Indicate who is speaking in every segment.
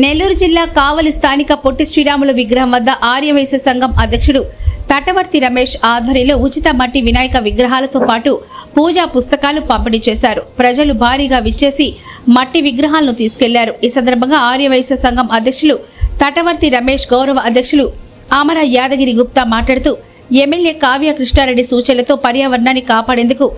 Speaker 1: నెల్లూరు జిల్లా కావలి స్థానిక పొట్టి శ్రీరాములు విగ్రహం వద్ద ఆర్యవైశ్య సంఘం అధ్యక్షుడు తటవర్తి రమేష్ ఆధ్వర్యంలో ఉచిత మట్టి వినాయక విగ్రహాలతో పాటు పూజా పుస్తకాలు పంపిణీ చేశారు. ప్రజలు భారీగా విచ్చేసి మట్టి విగ్రహాలను తీసుకెళ్ళారు. ఈ సందర్భంగా ఆర్యవైశ్య సంఘం అధ్యక్షులు తటవర్తి రమేష్ గౌరవ అధ్యక్షులు అమర యాదగిరి గుప్తా మాట్లాడుతూ ఎమ్మెల్యే కావ్య కృష్ణారెడ్డి సూచనలతో పర్యావరణాన్ని కాపాడేందుకు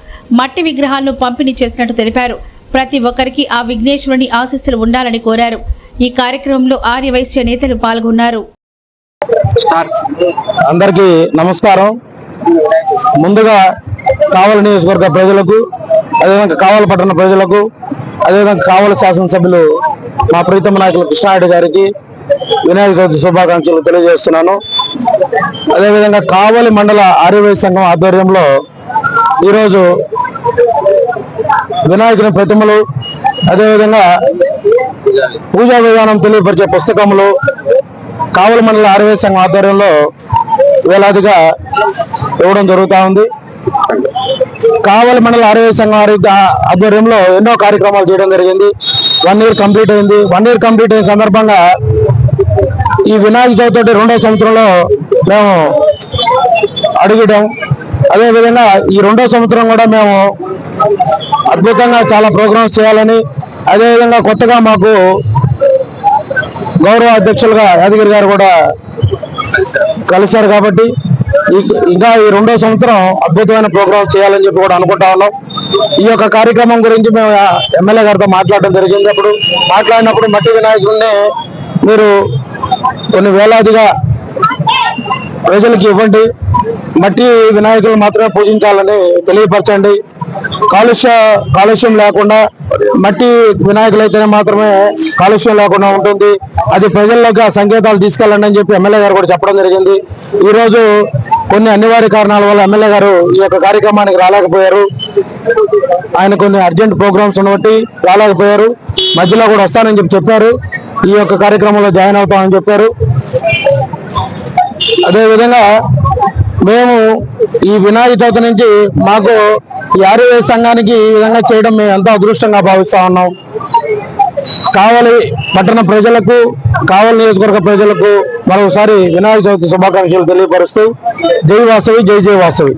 Speaker 1: మట్టి విగ్రహాలను పంపిణీ చేసినట్టు తెలిపారు. ప్రతి ఒక్కరికి ఆ విఘ్నేశ్వరుని ఆశీస్సులు ఉండాలని కోరారు. ఈ కార్యక్రమంలో ఆర్యవైశ్య నేతలు పాల్గొన్నారు.
Speaker 2: అందరికీ నమస్కారం. ముందుగా కావలి నియోజకవర్గ ప్రజలకు అదేవిధంగా కావలి పట్టణ ప్రజలకు అదేవిధంగా కావలి శాసనసభ్యులు మా ప్రీతమ నాయకులు కృష్ణారెడ్డి గారికి వినాయక చవితి శుభాకాంక్షలు తెలియజేస్తున్నాను. అదేవిధంగా కావలి మండల ఆర్యవైశ్య సంఘం ఆధ్వర్యంలో ఈరోజు వినాయకుని ప్రతిమలు అదేవిధంగా పూజా విధానం తెలియపరిచే పుస్తకంలో కావలి మండల ఆరోగ్య సంఘం ఆధ్వర్యంలో వేలాదిగా ఇవ్వడం జరుగుతూ ఉంది. కావలి మండల ఆరోగ్య సంఘం ఆరోగ్య ఆధ్వర్యంలో ఎన్నో కార్యక్రమాలు చేయడం జరిగింది. వన్ ఇయర్ కంప్లీట్ అయింది. వన్ ఇయర్ కంప్లీట్ అయిన సందర్భంగా ఈ వినాయక చవితి తోటి రెండో సంవత్సరంలో మేము అడిగడం అదేవిధంగా ఈ రెండో సంవత్సరం కూడా మేము అద్భుతంగా చాలా ప్రోగ్రామ్స్ చేయాలని అదేవిధంగా కొత్తగా మాకు గౌరవ అధ్యక్షులుగా యాదగిరి గారు కూడా కలిశారు కాబట్టి ఇంకా ఈ రెండో సంవత్సరం అద్భుతమైన ప్రోగ్రామ్ చేయాలని చెప్పి కూడా అనుకుంటా ఉన్నాం. ఈ యొక్క కార్యక్రమం గురించి మేము ఎమ్మెల్యే గారితో మాట్లాడడం జరిగింది. అప్పుడు మాట్లాడినప్పుడు మట్టి వినాయకుడిని మీరు కొన్ని వేలాదిగా ప్రజలకు ఇవ్వండి. మట్టి వినాయకులు మాత్రమే పూజించాలని తెలియపరచండి. కాలుష్య కాలుష్యం లేకుండా మట్టి వినాయకులు అయితేనే మాత్రమే కాలుష్యం లేకుండా ఉంటుంది. అది ప్రజల్లోకి ఆ సంకేతాలు తీసుకెళ్ళండి అని చెప్పి ఎమ్మెల్యే గారు కూడా చెప్పడం జరిగింది. ఈరోజు కొన్ని అనివార్య కారణాల వల్ల ఎమ్మెల్యే గారు ఈ యొక్క కార్యక్రమానికి రాలేకపోయారు. ఆయన కొన్ని అర్జెంట్ ప్రోగ్రామ్స్ బట్టి రాలేకపోయారు. మధ్యలో కూడా వస్తానని చెప్పి చెప్పారు. ఈ యొక్క కార్యక్రమంలో జాయిన్ అవుతామని చెప్పారు. అదేవిధంగా మేము ఈ వినాయక చవితి నుంచి మాకు ఈ ఆర్యవే సంఘానికి ఈ విధంగా చేయడం మేము ఎంతో అదృష్టంగా భావిస్తా ఉన్నాం. కావలి పట్టణ ప్రజలకు కావలి నియోజకవర్గ ప్రజలకు మరొకసారి వినాయక చవితి శుభాకాంక్షలు తెలియపరుస్తూ జై వాసవి జై జై వాసవి.